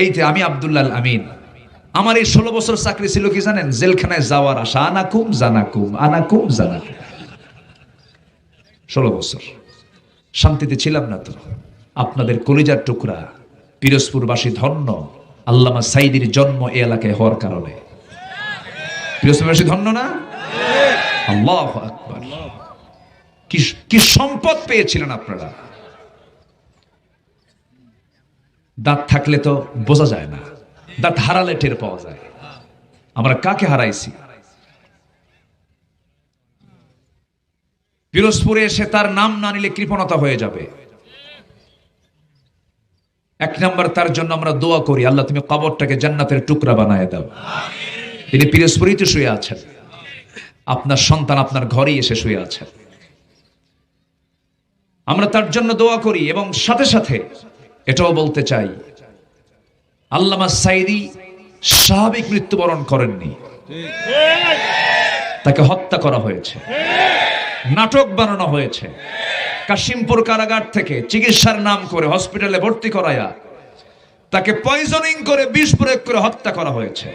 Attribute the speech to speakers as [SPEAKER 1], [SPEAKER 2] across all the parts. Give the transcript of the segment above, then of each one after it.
[SPEAKER 1] এই যে আমি আব্দুল্লাহ আমিন, আমার এই ষোলো বছর চাকরি ছিল কি জানেন? জেলখানায় যাওয়ার আশা, আনাকুম জানাকুম আনাকুম জানাকুম। ষোলো বছর, শান্তিতে ছিলাম না তো। আপনাদের কলিজার টুকরা, পিরোজপুরবাসী ধন্য, আল্লামা সাইদির জন্ম এ এলাকায় হওয়ার কারণে। পিরোজপুরবাসী ধন্য না? আল্লাহ আকবার। কি কি সম্পদ পেয়েছিলেন আপনারা? দাঁত থাকলে তো বোঝা যায় না। দাঁত হারালে টের পাওয়া যায়। আমরা কাকে হারাইছি? পিরোজপুরে এসে তার নাম না নিলে কৃপণতা হয়ে যাবে। এক নম্বর তার জন্য আমরা দোয়া করি, আল্লাহ তুমি কবরটাকে জান্নাতের টুকরা বানায় দাও। তিনি পিরোজপুরেই তো শুয়ে আছেন। আপনার সন্তান আপনার ঘরেই এসে শুয়ে আছেন আমরা তার জন্য দোয়া করি এবং সাথে সাথে এটাও বলতে চাই, আল্লামা সাইদি স্বাভাবিক মৃত্যুবরণ করেননি। তাকে হত্যা করা হয়েছে। নাটক বানানো হয়েছে। কাশিমপুর কারাগার থেকে চিকিৎসার নাম করে হসপিটালে ভর্তি করায়া তাকে পয়জনিং করে বিষ প্রয়োগ করে হত্যা করা হয়েছে।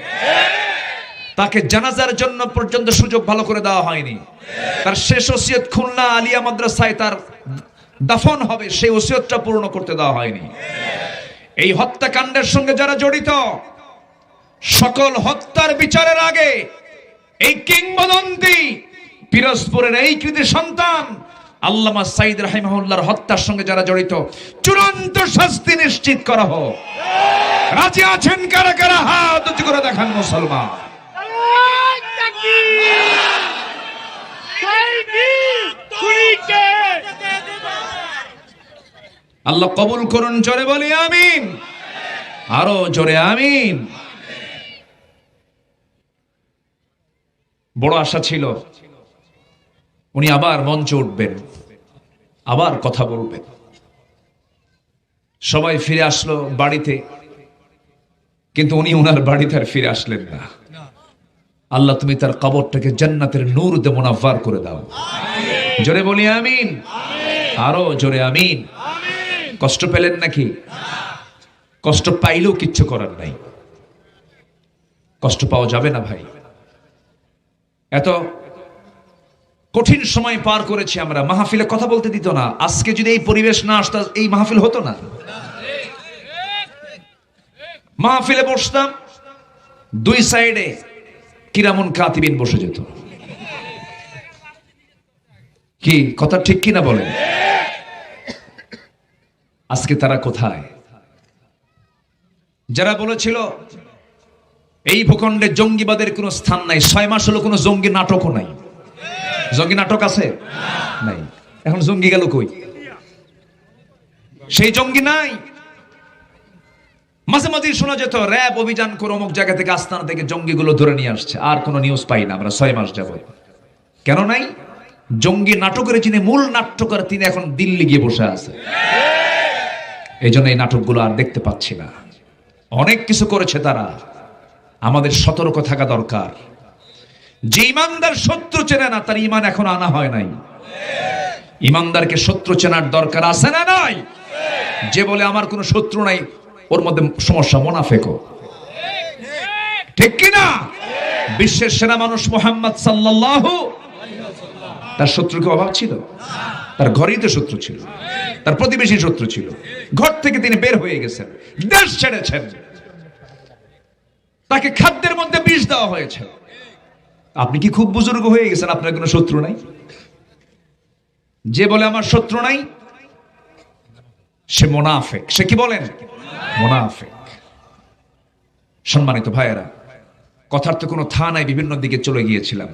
[SPEAKER 1] তাকে জানাজার জন্য পর্যন্ত সুযোগ ভালো করে দেওয়া হয়নি। তার শেষ ওসিয়ত খুলনা আলিয়া মাদ্রাসায় তার দাফন হবে সেই ওসিয়তটা পূর্ণ করতে দেওয়া হয়নি এই হত্যাকাণ্ডের সঙ্গে যারা জড়িত সকল হত্যার বিচারের আগে এই কিংবদন্তি পিরোজপুরের এই কৃতি সন্তান আল্লামা সাইদ রাহিমাহুল্লাহর হত্যার সঙ্গে যারা জড়িত চূড়ান্ত শাস্তি নিশ্চিত করা হোক রাজি আছেন কারা কারা হাত উঁচু করে দেখান মুসলমান আল্লাহ কবুল করুন জোরে বলি আমিন। আরও জোরে আমিন। বড় আশা ছিল উনি আবার মঞ্চে উঠবেন আবার কথা বলবেন। সবাই ফিরে আসলো বাড়িতে কিন্তু উনি ওনার বাড়িতে আর ফিরে আসলেন না। আল্লাহ তুমি তার কবরটাকে জান্নাতের নূর দে মুনাফার করে দাও। জোরে বলি আমিন। আরও জোরে আমিন। কষ্ট পেলেন নাকি? কষ্ট পাইলেও কিচ্ছু করার নাই। কষ্ট পাওয়া যাবে না ভাই। এত কঠিন সময় পার করেছি আমরা। মাহফিলে কথা বলতে দিত না। আজকে যদি এই পরিবেশ না আসতো, এই মাহফিল হতো না। মাহফিলে বসতাম, দুই সাইডে কিরামন কাতিবিন বসে যেত। কি, কথা ঠিক কিনা বলেন? আজকে তারা কোথায়? যারা বলেছিল, এই ভূখণ্ডে জঙ্গিবাদের কোনো স্থান নাই, ছয় মাস হলো কোনো জঙ্গি নাটকও নাই। জঙ্গি নাটক আছে? নাই। এখন জঙ্গি গেল কই? সেই জঙ্গি নাই। মাঝে মাঝে শোনা যেত, র্যাব অভিযান করে অমুক জায়গা থেকে আস্তানা থেকে জঙ্গিগুলো ধরে নিয়ে আসছে। আর কোনো নিউজ পাই না, আমরা ছয় মাস যাব কেন নাই? জঙ্গি নাটকের যিনি মূল নাট্যকার, তিনি এখন দিল্লি গিয়ে বসে আছে। এই জন্য এই নাটকগুলো আর দেখতে পাচ্ছি না। অনেক কিছু করেছে তারা। আমাদের সতর্ক থাকা দরকার। যে ইমানদার শত্রু চেনে না, তার ইমান এখন আনা হয় নাই। ইমানদারকে শত্রু চেনার দরকার আছে না নাই? যে বলে, আমার কোনো শত্রু নাই, ওর মধ্যে সমস্যা মোনাফেকো ঠিক কিনা বিশ্বের সেরা মানুষ মোহাম্মদ সাল্লাল্লাহু তার শত্রুকে অভাব ছিল? তার ঘরেই তো শত্রু ছিল, তার প্রতিবেশী শত্রু ছিল। ঘর থেকে তিনি বের হয়ে গেছেন, দেশ ছেড়েছেন। তাকে খাদ্যের মধ্যে বিষ দেওয়া হয়েছে। আপনি কি খুব বুজুর্গ হয়ে গেছেন? আপনার কোনো শত্রু নাই? যে বলে আমার শত্রু নাই, সে মোনাফেক। সে কি বলেন? মোনাফেক। সম্মানিত ভাইয়েরা, কথার তো কোনো থা নাই, বিভিন্ন দিকে চলে গিয়েছিলাম।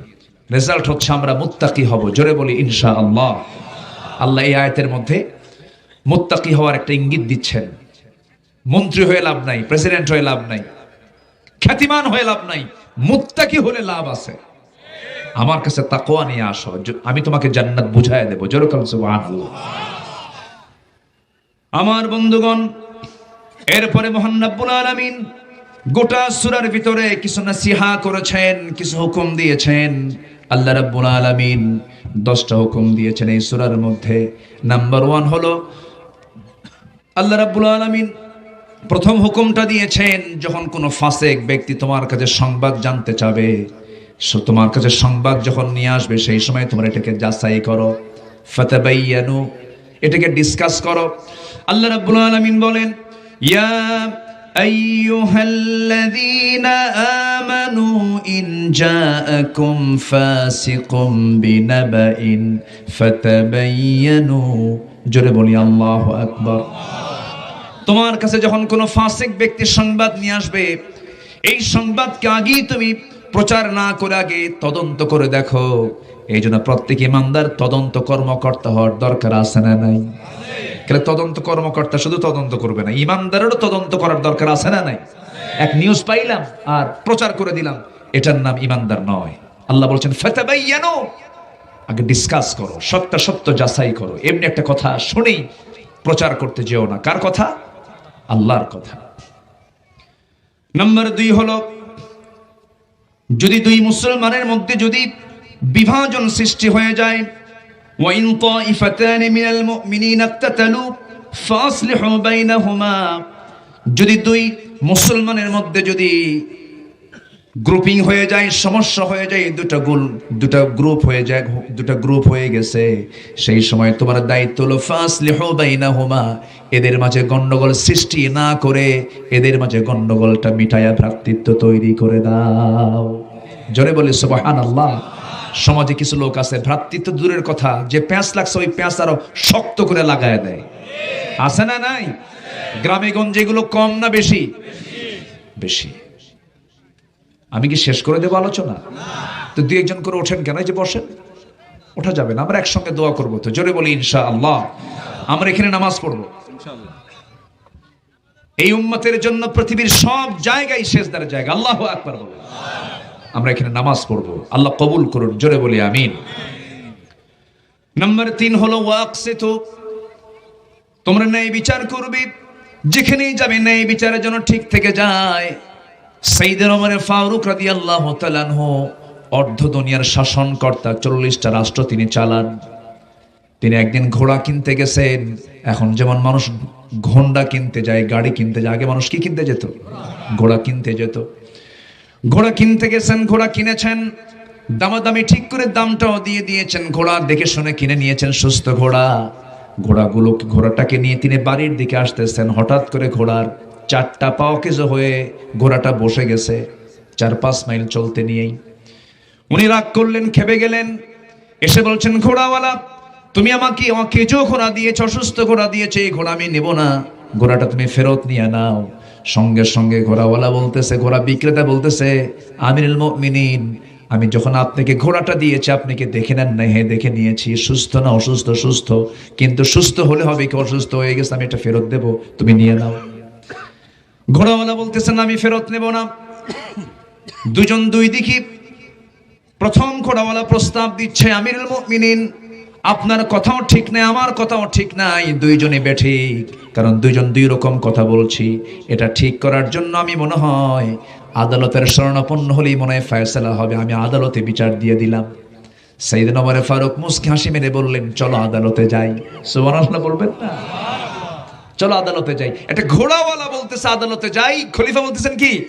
[SPEAKER 1] রেজাল্ট হচ্ছে আমরা মুত্তাকি হব, জোরে বলি ইনশা আল্লাহ আল্লাহ এই আয়াতের মধ্যে মুত্তাকি হওয়ার একটা ইঙ্গিত দিচ্ছেন। মন্ত্রী হয়ে লাভ নাই, প্রেসিডেন্ট হয়ে লাভ নাই, খ্যাতিমান হয়ে লাভ নাই, মুত্তাকি হলে লাভ আছে। আমার কাছে তাকোয়া নিয়ে আসো আমি তোমাকে জান্নাত বুঝায় দেবো। যেরকম আমার বন্ধুগণ, এরপরে মোহান্নাবুল আলামিন গোটা সুরার ভিতরে কিছু নাসিহা করেছেন, কিছু হুকুম দিয়েছেন। আল্লাহ রাব্বুল আলামিন দশটা হুকুম দিয়েছেন এই সুরার মধ্যে। নাম্বার ওয়ান হলো, আল্লাহ রাব্বুল আলামিন প্রথম হুকুমটা দিয়েছেন, যখন কোনো ফাসেক ব্যক্তি তোমার কাছে সংবাদ জানতে চাবে তোমার কাছে সংবাদ যখন নিয়ে আসবে, সেই সময় তোমরা এটাকে যাচাই করো। ফাতাবাইয়ানু, এটাকে ডিসকাস করো। আল্লাহ রাব্বুল আলামিন বলেন, ইয়া আইয়ুহাল্লাযীনা ইন জাআকুম ফাসিকুম বিনাবাইন ফাতাবাইয়ানু জোরে বলি আল্লাহু আকবার। তোমার কাছে যখন কোনো ফাসিক ব্যক্তির সংবাদ নিয়ে আসবে, এই সংবাদকে আগেই তুমি প্রচার না করে আগে তদন্ত করে দেখো। এই জন্য প্রত্যেক ইমানদার তদন্ত কর্মকর্তা হওয়ার দরকার আছে না নাই? তদন্ত কর্মকর্তা শুধু তদন্ত করবে না, ইমানদারেরও তদন্ত করার দরকার আছে না নাই? এক নিউজ পাইলাম আর প্রচার করে দিলাম এটার নাম ইমানদার নয় আল্লাহ বলছেন ফাতাবাইয়ানু আগে ডিসকাস করো সত্য সত্য যাচাই করো এমনি একটা কথা শুনেই প্রচার করতে যেও না কার কথা আল্লাহর কথা নাম্বার দুই হলো যদি দুই মুসলমানের মধ্যে যদি বিভাজন সৃষ্টি হয়ে যায় وإن طائفتان من المؤمنين اقتتلوا فأصلحوا بينهما যদি দুই মুসলমানের মধ্যে যদি গ্রুপিং হয়ে যায়, সমস্যা হয়ে যায়, দুটো গুল দুটো গ্রুপ হয়ে যায়, দুটো গ্রুপ হয়ে গেছে। সেই সময় তোমার দায়িত্ব হলো, ফাসলিহু বাইনাহুমা। এদের মাঝে গন্ডগোল সৃষ্টি না করে, এদের মাঝে গন্ডগোলটা মিটায়া ভ্রাতৃত্ব তৈরি করে দাও। জোরে বলি, সুবহানাল্লাহ। সমাজে কিছু লোক আছে, ভ্রাতৃত্ব দূরের কথা, যে প্যাঁচ লাগছে, ওই প্যাঁচ আরও শক্ত করে লাগায় দেয়। আছে না নাই? গ্রামে গঞ্জে এগুলো কম না বেশি? বেশি। আমি কি শেষ করে দেবো আলোচনা? তো দুই একজন করে ওঠেন কেন? যে বসেন। ওঠা যাবে না, আমরা একসঙ্গে দোয়া করব তো। জোরে বলি ইনশা আল্লাহ আমরা এখানে নামাজ পড়ব। এই উম্মতের জন্য পৃথিবীর সব জায়গায় শেষদার জায়গা। আল্লাহ আকবার বলে আমরা এখানে নামাজ পড়ব। আল্লাহ কবুল করুন। জোরে বলি, আমিন। নম্বর তিন হলো, ওয়াকসিতু। তোমরা ন্যায় বিচার করবে। যেখানেই যাবে ন্যায় বিচারের জন্য ঠিক থেকে যায়। সাইদের ওমরে ফারুক রাদি আল্লাহ অর্ধ দুনিয়ার শাসনকর্তা, চল্লিশটা রাষ্ট্র তিনি চালান। তিনি একদিন ঘোড়া কিনতে গেছেন। এখন যেমন মানুষ ঘোন্ডা কিনতে যায়, গাড়ি কিনতে যায়, আগে মানুষ কি কিনতে যেত? ঘোড়া কিনতে যেত। ঘোড়া কিনতে গেছেন, ঘোড়া কিনেছেন। দামাদামি ঠিক করে দামটাও দিয়ে দিয়েছেন, ঘোড়া দেখে শুনে কিনে নিয়েছেন, সুস্থ ঘোড়া। ঘোড়াগুলো ঘোড়াটাকে নিয়ে তিনি বাড়ির দিকে আসতেছেন। হঠাৎ করে ঘোড়ার চারটা পাও কেজো হয়ে ঘোড়াটা বসে গেছে। চার পাঁচ মাইল চলতে নিয়েই। উনি রাগ করলেন, খেপে গেলেন। এসে বলছেন, ঘোড়াওয়ালা, তুমি আমাকে আমাকে কেজো ঘোড়া দিয়েছ, অসুস্থ ঘোড়া দিয়েছে, এই ঘোড়া আমি নেব না। ঘোড়াটা তুমি ফেরত নিয়ে নাও। সঙ্গে সঙ্গে ঘোড়াওয়ালা বলতেছে, ঘোড়া বিক্রেতা বলতেছে, আমিরুল মুমিনিন আমি যখন আপনাকে ঘোড়াটা দিয়েছি, আপনাকে দেখে নেন না হ্যাঁ দেখে নিয়েছি। সুস্থ না অসুস্থ? সুস্থ। কিন্তু সুস্থ হলে হবে কি? অসুস্থ হয়ে গেছে, আমি এটা ফেরত দেব। তুমি নিয়ে নাও। ঘোড়াওয়ালা বলতেছেন, আমি ফেরত নেব না। দুজন দুই দিকে প্রথম ঘোড়াওয়ালা প্রস্তাব দিচ্ছে, আমিরুল মুমিনিন, আপনার কথাও ঠিক নাই, আমার কথাও ঠিক নাই। দুইজনে বেঠিক কারণ দুইজন দুই রকম কথা বলছি। এটা ঠিক করার জন্য আমি মনে হয় আদালতের শরণাপন্ন হলেই মনে হয় ফয়সলা হবে। আমি আদালতে বিচার দিয়ে দিলাম। সেইদিন আমার ফারুক মুসকি হাসি মেরে বললেন, চলো আদালতে যাই। সুবহানাল্লাহ বলবেন না? চলো আদালতে যাই। একটা ঘোড়াওয়ালা বলতেছে, আদালতে যাই। খলিফা বলতেছেন কি?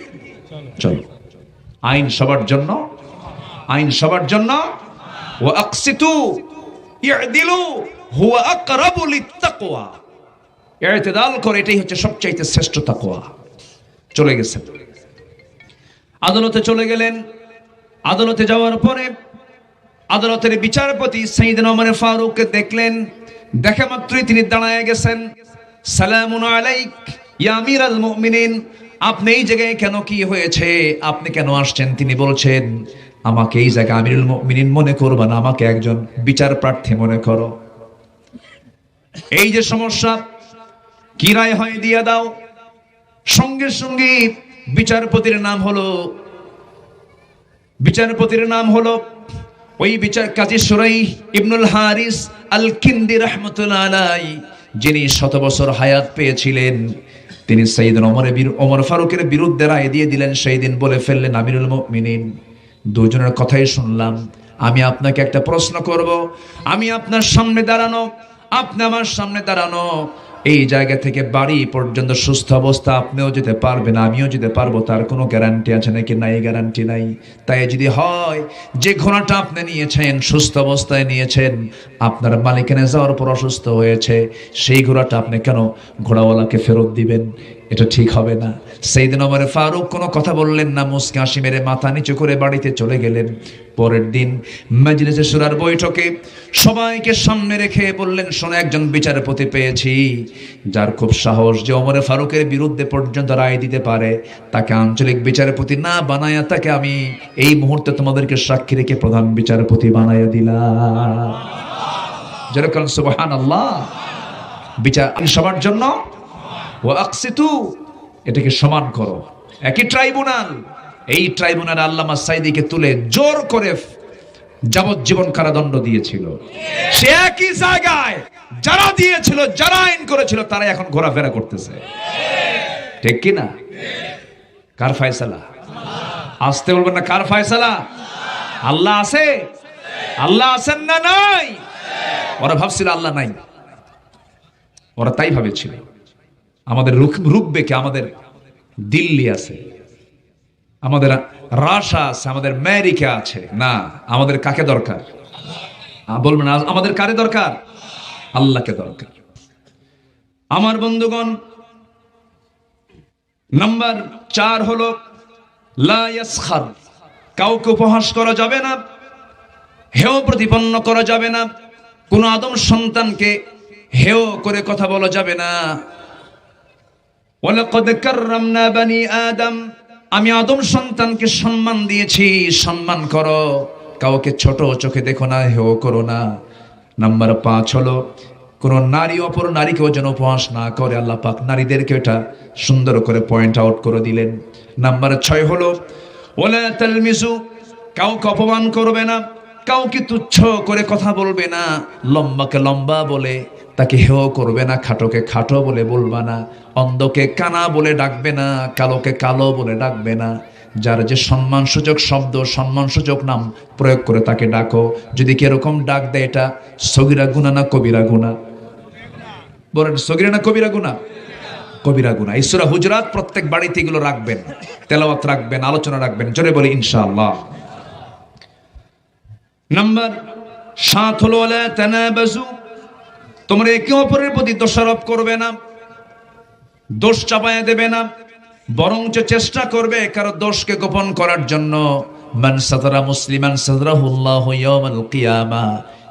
[SPEAKER 1] চলো। আইন সবার জন্য? আইন সবার জন্য? ও আকসিতু, ইয়াদিলু, হুয়া আকরাবু লিত্তাকওয়া ইতিদাল করে, এটাই হচ্ছে সবচাইতে শ্রেষ্ঠ তাকওয়া। চলে গেছেন। আদালতে চলে গেলেন। আদালতে যাওয়ার পরে আদালতের বিচারপতি সাইদিন ওমর ফারুককে দেখলেন। দেখা মাত্রই তিনি দাঁড়ায় গেছেন। সালামুন আলাইক, ইয়া আমিরাল মুমিনিন, আপনি এই জায়গায় কেন কি হয়েছে? আপনি কেন আসছেন? তিনি বলছেন, আমাকে এই জায়গায় আমিরুল মুমিনিন মনে করবা না, আমাকে একজন বিচার প্রার্থী মনে করো। এই যে সমস্যা, কি রায় হয় দিয়ে দাও। সঙ্গে সঙ্গে বিচারপতির নাম হলো, বিচারপতির নাম হলো ওই বিচার কাজী সুরাই ইবনুল হারিস আল কিন্দি রহমতুল্লাহ যিনি শত বছর হায়াত পেয়েছিলেন। তিনি সঈদ ওমর অমর ফারুকের বিরুদ্ধে রায় দিয়ে দিলেন, সেই দিন বলে ফেললেন, আমিরুল মুমিনিন, দুজনের কথাই শুনলাম। আমি আপনাকে একটা প্রশ্ন করব। আমি আপনার সামনে দাঁড়ানো, আপনি আমার সামনে দাঁড়ানো এই জায়গা থেকে বাড়ি পর্যন্ত সুস্থ অবস্থা, আপনিও যেতে পারবেন, আমিও যেতে পারব, তার কোনো গ্যারান্টি আছে নাকি? নাই গ্যারান্টি নাই। তাই যদি হয়, যে ঘোড়াটা আপনি নিয়েছেন, সুস্থ অবস্থায় নিয়েছেন, আপনার মালিকানে যাওয়ার পর অসুস্থ হয়েছে, সেই ঘোড়াটা আপনি কেন ঘোড়াওয়ালাকে ফেরত দিবেন? এটা ঠিক হবে না। সেই দিন আমার ফারুক কোনো কথা বললেন না, মুসকে হাসি মেরে মাথা নিচু করে বাড়িতে চলে গেলেন। পরের দিন মাজলিসে সুরার বৈঠকে সবাইকে সামনে রেখে বললেন, শোনো, একজন বিচারপতি পেয়েছি, যার খুব সাহস যে অমরে ফারুকের বিরুদ্ধে পর্যন্ত রায় দিতে পারে। তাকে আঞ্চলিক বিচারপতি না বানায়া, তাকে আমি এই মুহূর্তে তোমাদেরকে সাক্ষী রেখে প্রধান বিচারপতি বানায়া দিলাম। যেরকম সুবহান আল্লাহ বিচার সবার জন্য এটাকে সমান করো। একই ট্রাইব্যুনাল, এই ট্রাইব্যুনাল আল্লামা সাইদিকে তুলে জোর করে যাবজ্জীবন কারাদণ্ড দিয়েছিল। সে একই জায়গায় যারা দিয়েছিল, যারা আইন করেছিল তারা এখন ঘোরাফেরা করতেছে। ঠিক কি না কার ফায়সালা? আসতে বলবেন না কার ফায়সালা? আল্লাহ আছে? আল্লাহ আছেন না নাই? ওরা ভাবছিল আল্লাহ নাই। ওরা তাই ভাবেছিল। আমাদের রুখবে আমাদের দিল্লি আছে। আমাদের রাশা আছে, আমাদের আমেরিকা আছে। না, আমাদের কাকে দরকার? বলবেন আমাদের কারে দরকার? আল্লাহকে দরকার। আমার বন্ধুগণ, নাম্বার চার হলো কাউকে উপহাস করা যাবে না, হেয় প্রতিপন্ন করা যাবে না, কোন আদম সন্তানকে হেয় করে কথা বলা যাবে না। আদম। আমি আদম সন্তানকে সম্মান দিয়েছি, সম্মান করো। কাউকে ছোট চোখে দেখো না, হেও করো না। নাম্বার পাঁচ হলো, কোন নারী অপর নারীকেও যেন উপহাস না করে, আল্লাহ পাক নারীদেরকে এটা সুন্দর করে পয়েন্ট আউট করে দিলেন। নাম্বার ছয় হলো ওলা কাউকে অপমান করবে না, কাউকে তুচ্ছ করে কথা বলবে না, লম্বাকে লম্বা বলে। তাকে হেয় করবে না, খাটোকে খাটো বলে বলবা না, অন্ধকে কানা বলে ডাকবে না, কালোকে কালো বলে ডাকবে না। যার যে সম্মানসূচক শব্দ, সম্মানসূচক নাম প্রয়োগ করে তাকে ডাকো। যদি কীরকম ডাক দেয় এটা, সগিরা গুণা না কবিরা গুণা? বলেন, সগিরা না কবিরা গুণা? কবিরা গুণা। ঈশ্বরা হুজরাত প্রত্যেক বাড়িতে এগুলো রাখবেন, তেলাওয়াত রাখবেন, আলোচনা রাখবেন, জোরে বলি ইনশাআল্লাহ। নাম্বার সাত হলো তানাবাজু তোমরা একে অপরের প্রতি দোষারোপ করবে না, দোষ চাপায়া দেবে না, বরঞ্চ চেষ্টা করবে কারও দোষকে গোপন করার জন্য। মান সাতারা মুসলিমান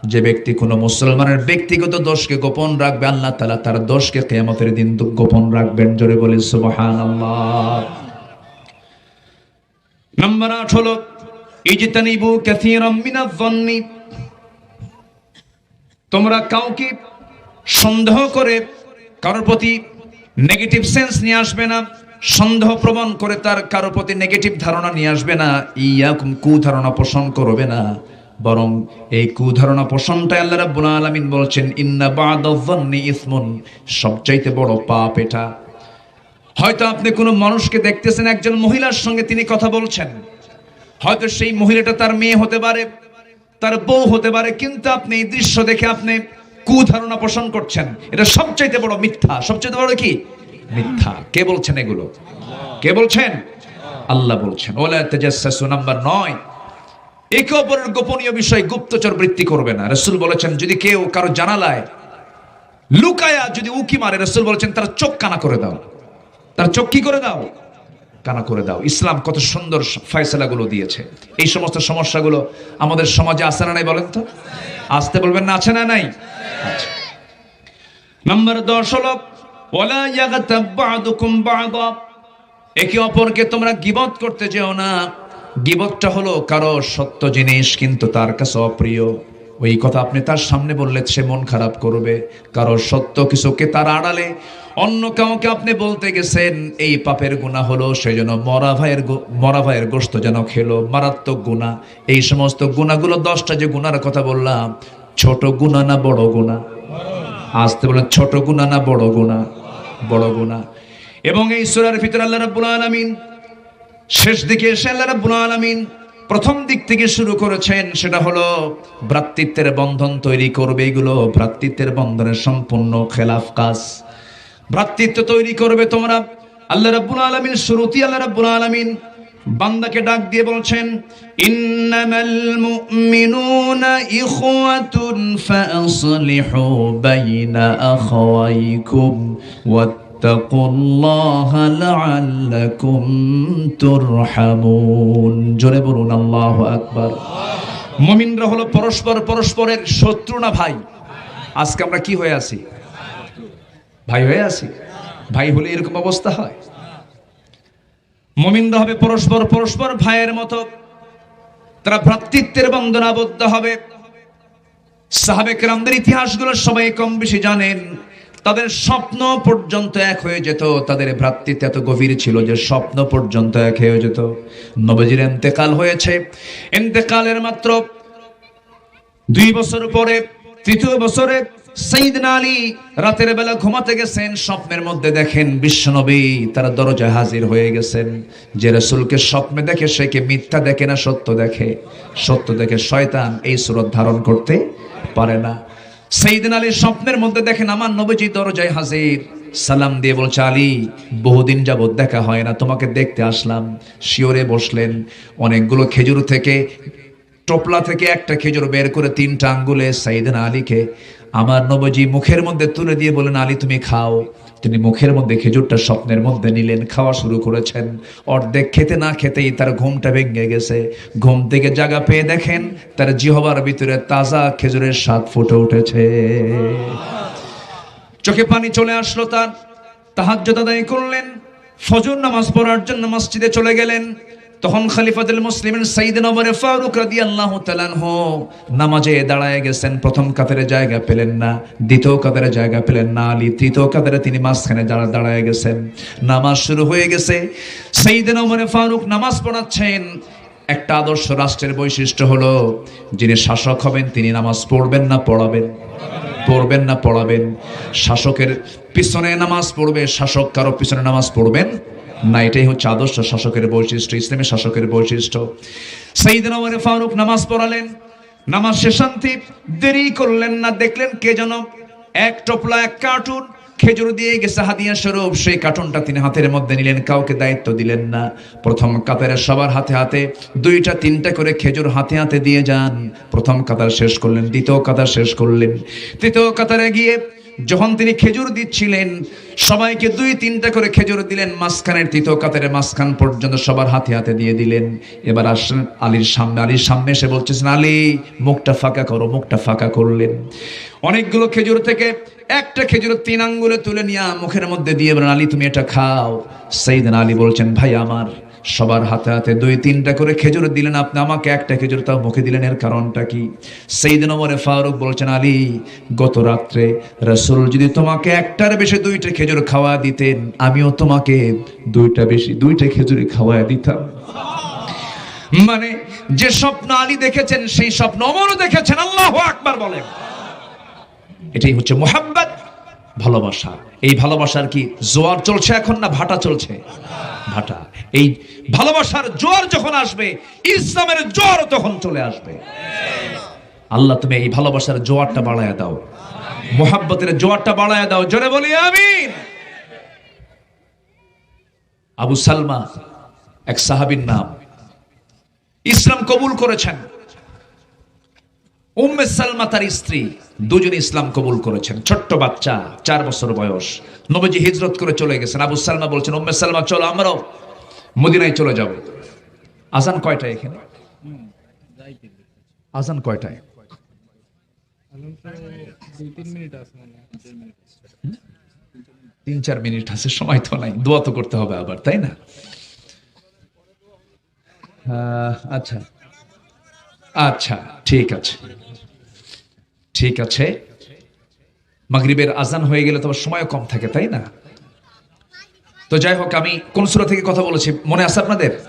[SPEAKER 1] যে ব্যক্তি কোনো মুসলমানের ব্যক্তিগত দোষকে গোপন রাখবে, আল্লাহ তালা তার দোষকে কিয়ামতের দিন গোপন রাখবেন, জোরে বলি সুবহানাল্লাহ। নাম্বার আট হলো, ইজতানিবু কাসীরাম মিনাজ-যন্নি। তোমরা কাউকে সন্দেহ করে কারোর প্রতি নেগেটিভ সেন্স নিয়ে আসবে না, সন্দেহ প্রমাণ করে তার কারোর প্রতি নেগেটিভ ধারণা নিয়ে আসবে না, ইয়াকুম কুধারণা পোষণ করবে না। বরং এই কুধারণা পোষণটা আল্লাহ রাব্বুল আলামিন বলছেন, ইন্না বা'দায-যন্নি ইসমুন সবচাইতে বড় পাপ এটা। হয়তো আপনি কোনো মানুষকে দেখতেছেন, একজন মহিলার সঙ্গে তিনি কথা বলছেন। হয়তো সেই মহিলাটা তার মেয়ে হতে পারে, তার বউ হতে পারে, কিন্তু আপনি এই দৃশ্য দেখে আপনি কুধারণা পোষণ করছেন। এটা সবচাইতে বড় মিথ্যা। সবচাইতে বড় কি? মিথ্যা। কে বলছেন এগুলো? কে বলছেন? আল্লাহ বলছেন। ওলা তেজাসসু নাম্বার নয়। একে অপরের গোপনীয় বিষয় গুপ্তচর বৃত্তি করবে না। রসুল বলেছেন, যদি কেউ কারও জানালায় লুকায়া যদি উকি মারে, রসুল বলেছেন, তার চোখ কানা করে দাও। তার চোখ কি করে দাও? কানা করে দাও। ইসলাম কত সুন্দর ফয়সালাগুলো দিয়েছে। এই সমস্ত সমস্যাগুলো আমাদের সমাজে আছে না নাই বলেন তো? আসতে বলবেন না, আছে না নাই? আচ্ছা। নাম্বার দশ হলো একে অপরকে তোমরা গিবত করতে যেও না। গিবতটা হলো কারও সত্য জিনিস কিন্তু তার কাছে অপ্রিয়। ওই কথা আপনি তার সামনে বললে সে মন খারাপ করবে। কারও সত্য কিছুকে তার আড়ালে অন্য কাউকে আপনি বলতে গেছেন, এই পাপের গুণা হলো সেই জন্য মরা ভাইয়ের মরা ভাইয়ের গোস্ত যেন খেলো, মারাত্মক গুণা এই সমস্ত গুণাগুলো দশটা যে গুণার কথা বললাম, ছোট গুণা না বড় গুণা আসতে বলেন, ছোট গুণা না বড় গুণা বড় গুণা এবং এই সুরার ভিতরে আল্লাহ রাব্বুল আলামিন শেষ দিকে এসে আল্লাহ রাব্বুল আলামিন প্রথম দিক থেকে শুরু করেছেন, সেটা হলো ভ্রাতৃত্বের বন্ধন তৈরি করবে এগুলো, ভ্রাতৃত্বের বন্ধনের সম্পূর্ণ খেলাফ কাজ। ভ্রাতৃত্ব তৈরি করবে তোমরা। আল্লাহ রাব্বুল আলামিন শুরুতেই আল্লাহ রাব্বুল আলামিন বান্দাকে ডাক দিয়ে বলছেন, ইন্নামাল মুমিনুনা ইখওয়াতুন ফাসলিহু বাইনা আখাওয়াইকুম ওয়াত্তাকুল্লাহা লাআল্লাকুম তুরহামুন। জোরে বলুন, আল্লাহু আকবার। মুমিনরা হলো পরস্পর পরস্পরের শত্রু না ভাই? আজকে আমরা কি হয়ে আছি? ভাই হয়ে আছি। ভাই হলে এরকম অবস্থা হয়। মমিন্দ হবে পরস্পর পরস্পর ভাইয়ের মতো। তারা ভ্রাতৃত্বের বন্ধন আবদ্ধ হবে। সাহাবেক রামদের ইতিহাসগুলো সবাই কম বেশি জানেন। তাদের স্বপ্ন পর্যন্ত এক হয়ে যেত। তাদের ভ্রাতৃত্ব এত গভীর ছিল যে স্বপ্ন পর্যন্ত এক হয়ে যেত। নবজির এন্তেকাল হয়েছে। এন্তেকালের মাত্র দুই বছর পরে, তৃতীয় বছরে সঈদনা আলী রাতের বেলা ঘুমাতে গেছেন, স্বপ্নের মধ্যে দেখেন বিশ্বনবী তারা দরজায় হাজির হয়ে গেছেন। যে রসুলকে স্বপ্নে দেখে সে কে মিথ্যা দেখে না সত্য দেখে? সত্য দেখে শয়তান এই সুরত ধারণ করতে পারে না। সঈদিন আলী স্বপ্নের মধ্যে দেখেন আমার নবীজি দরজায় হাজির। সালাম দিয়ে বলছে, আলী, বহুদিন যাবৎ দেখা হয় না, তোমাকে দেখতে আসলাম। শিওরে বসলেন। অনেকগুলো খেজুর থেকে, টোপলা থেকে একটা খেজুর বের করে তিনটা আঙ্গুলে সাইদিন আলীকে আমার নবজি মুখের মধ্যে তুলে দিয়ে বলেন আলী, তুমি খাও। তিনি মুখের মধ্যে খেজুরটা স্বপ্নের মধ্যে নিলেন, খাওয়া শুরু করেছেন। অর্ধেক খেতে না খেতেই তার ঘুমটা ভেঙে গেছে। ঘুম থেকে জায়গা পেয়ে দেখেন, তার জিহবার ভিতরে তাজা খেজুরের স্বাদ ফুটে উঠেছে। চোখে পানি চলে আসলো তার। তাহাজ্জুদ আদায় করলেন। ফজর নামাজ পড়ার জন্য মসজিদে চলে গেলেন। তখন খলিফাতুল মুসলিমিন সাইয়েদ ওমর ফারুক রাদিয়াল্লাহু তাআলা আনহু নামাজে দাঁড়ায় গেছেন। প্রথম কাতারে জায়গা পেলেন না, দ্বিতীয় কাতারে জায়গা পেলেন না, আলী তৃতীয় কাতারে তিনি মাঝখানে দাঁড়া দাঁড়ায় গেছেন। নামাজ শুরু হয়ে গেছে। সাইয়েদ ওমর ফারুক নামাজ পড়াচ্ছেন। একটা আদর্শ রাষ্ট্রের বৈশিষ্ট্য হলো, যিনি শাসক হবেন তিনি নামাজ পড়বেন না, পড়াবেন। পড়বেন না, পড়াবেন। শাসকের পিছনে নামাজ পড়বে, শাসক কারও পিছনে নামাজ পড়বেন না, এটাই হচ্ছে আদর্শ শাসকের বৈশিষ্ট্য, ইসলামী শাসকের বৈশিষ্ট্য। সেইদিন আমার ফারুক নামাজ পড়ালেন, নামাজ শেষান্তি দেরি করলেন না, দেখলেন কে যেন এক টপলা, এক কার্টুন খেজুর দিয়ে গেছে হাদিয়া স্বরূপ, সেই কার্টুনটা তিনি হাতের মধ্যে নিলেন, কাউকে দায়িত্ব দিলেন না। প্রথম কাতারে সবার হাতে হাতে, দুইটা, তিনটা করে খেজুর হাতে হাতে দিয়ে যান। প্রথম কাতার শেষ করলেন, দ্বিতীয় কাতার শেষ করলেন। তৃতীয় কাতারে গিয়ে যখন তিনি খেজুর দিচ্ছিলেন, সবাইকে দুই তিনটা করে খেজুর দিলেন, মাঝখানের তৃতীয় কাতারের মাঝখান পর্যন্ত সবার হাতে হাতে দিয়ে দিলেন। এবার আসলেন আলীর সামনে আলীর সামনে এসে বলছেন আলী, মুখটা ফাঁকা করো, মুখটা ফাঁকা করলেন। অনেকগুলো খেজুর থেকে একটা খেজুর তিন আঙ্গুলে তুলে নিয়ে মুখের মধ্যে দিয়ে বলেন, আলী, তুমি এটা খাও। সেইদিন আলী বলছেন, ভাই, আমার সবার হাতে হাতে দুই, তিনটা করে খেজুর দিলেন আপনি, আমাকে একটা খেজুর তাও মুখে দিলেন, এর কারণটা কি? সেই দিন ওমরে ফারুক বলছেন, আলী, গত রাত্রে রসুল যদি তোমাকে একটার বেশি দুইটা খেজুর খাওয়া দিতেন, আমিও তোমাকে দুইটা বেশি, দুইটা খেজুরি খাওয়া দিতাম। মানে যে স্বপ্ন আলী দেখেছেন, সেই স্বপ্ন অমরও দেখেছেন, আল্লাহ আকবার বলেন। এটাই হচ্ছে মোহাম্মদ ভালোবাসা। এই ভালোবাসার কি জোয়ার চলছে এখন না ভাটা চলছে? ভাটা এই ভালোবাসার জোয়ার যখন আসবে, ইসলামের জোয়ার তখন চলে আসবে। আল্লাহ, তুমি এই ভালোবাসার জোয়ারটা বাড়ায় দাও। মোহাব্বতের জোয়ারটা বাড়ায় দাও। জোরে বলি আমি আবু সালমা, এক সাহাবীর নাম। ইসলাম কবুল করেছেন। উম্মে সালমা তার স্ত্রী দুজনে ইসলাম কবুল করেছেন। ছোট্ট বাচ্চা, চার বছর বয়স। নবীজি হিজরত করে চলে গেছেন। আবু সালমা বলছেন, উম্মে সালমা, চলো আমরাও মদিনায় চলে যাব। আজান কয়টায় এখানে? আজান কয়টায়? তিন চার মিনিট আছে, সময় তো নাই। দোয়া তো করতে হবে আবার, তাই না? আচ্ছা। আচ্ছা ঠিক আছে। ঠিক আছে। মাগরিবের আজান হয়ে গেলে তো আবার সময় কম থাকে, তাই না? তো যাই হোক, আমি কোন সুরা থেকে কথা বলেছি? মনে আছে আপনাদের?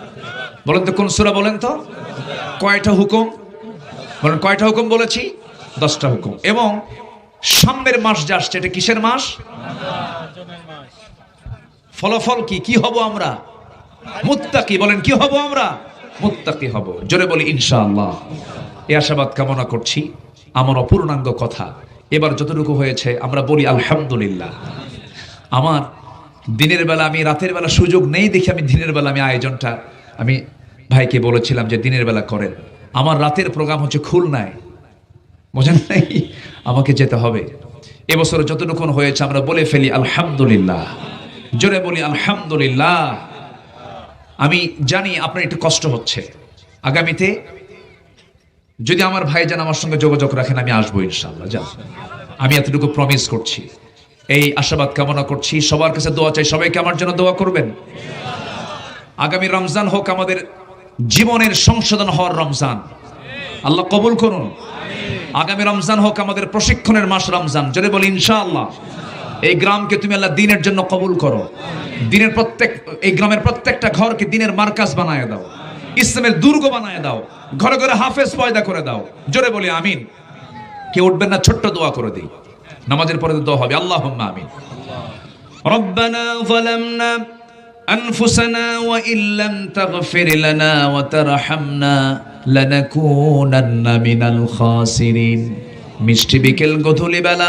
[SPEAKER 1] বলেন তো, কোন সুরা বলেন তো? কয়টা হুকুম? বলেন, কয়টা হুকুম বলেছি? দশটা হুকুম। এবং সাম্যের মাস যে আসছে, এটা কিসের মাস? ফলাফল কি? কি হব আমরা? মুত্তাকি, বলেন, কি হব আমরা? মুত্তাকি হব। জোরে বলি, ইনশাআল্লাহ। এ আশাবাদ কামনা করছি। আমার অপূর্ণাঙ্গ কথা, এবার যতটুকু হয়েছে আমরা বলি আলহামদুলিল্লাহ। আমার দিনের বেলা আমি, রাতের বেলা সুযোগ নেই দেখি আমি দিনের বেলা আমি আয়োজনটা, আমি ভাইকে বলেছিলাম যে দিনের বেলা করেন। আমার রাতের প্রোগ্রাম হচ্ছে খুলনায়। বোঝেন নাই? আমাকে যেতে হবে। এবছর যতটুকুন হয়েছে আমরা বলে ফেলি আলহামদুলিল্লাহ। জোরে বলি, আলহামদুলিল্লাহ। আমি জানি আপনার একটু কষ্ট হচ্ছে। আগামীতে যদি আমার ভাইজান আমার সঙ্গে যোগাযোগ রাখেন, আমি আসব ইনশাল্লাহ যা আমি এতটুকু প্রমিস করছি। এই আশাবাদ কামনা করছি। সবার কাছে দোয়া চাই। সবাইকে আমার জন্য দোয়া করবেন? আগামী রমজান হোক আমাদের জীবনের সংশোধন হওয়ার রমজান। আল্লাহ কবুল করুন। আগামী রমজান হোক আমাদের প্রশিক্ষণের মাস রমজান। যদি বলি, ইনশাআল্লাহ। এই গ্রামকে তুমি আল্লাহ দিনের জন্য কবুল করো দিনের প্রত্যেক এই গ্রামের প্রত্যেকটা ঘরকে দিনের মার্কাজ বানায় দাও ইসলামের দুর্গ বানায় দাও ঘরে ঘরে হাফেজ পয়দা করে দাও জোরে বলি আমিন কে উঠবেন না ছোট্ট দোয়া করে দিই নামাজের পরে দোয়া হবে আল্লাহ আমিন ربنا ظلمنا أنفسنا وإن لم تغفر لنا وترحمنا لنكونن من الخاسرين মিষ্টি বিকেল গধূলি বেলা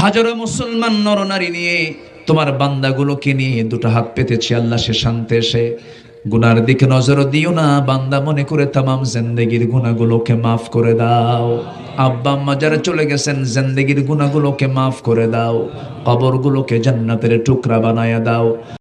[SPEAKER 1] হাজারো মুসলমান নরনারী নিয়ে তোমার বান্দাগুলোকে নিয়ে দুটো হাত পেতেছি, আল্লাহ সে শান্তে এসে। গুনার দিকে নজর দিও না, বান্দা মনে করে তামাম জেন্দেগির গুনাগুলোকে মাফ করে দাও। আব্বা আম্মা যারা চলে গেছেন, জেন্দেগির গুনাগুলোকে মাফ করে দাও। কবরগুলোকে জান্নাতের টুকরা বানায়া দাও।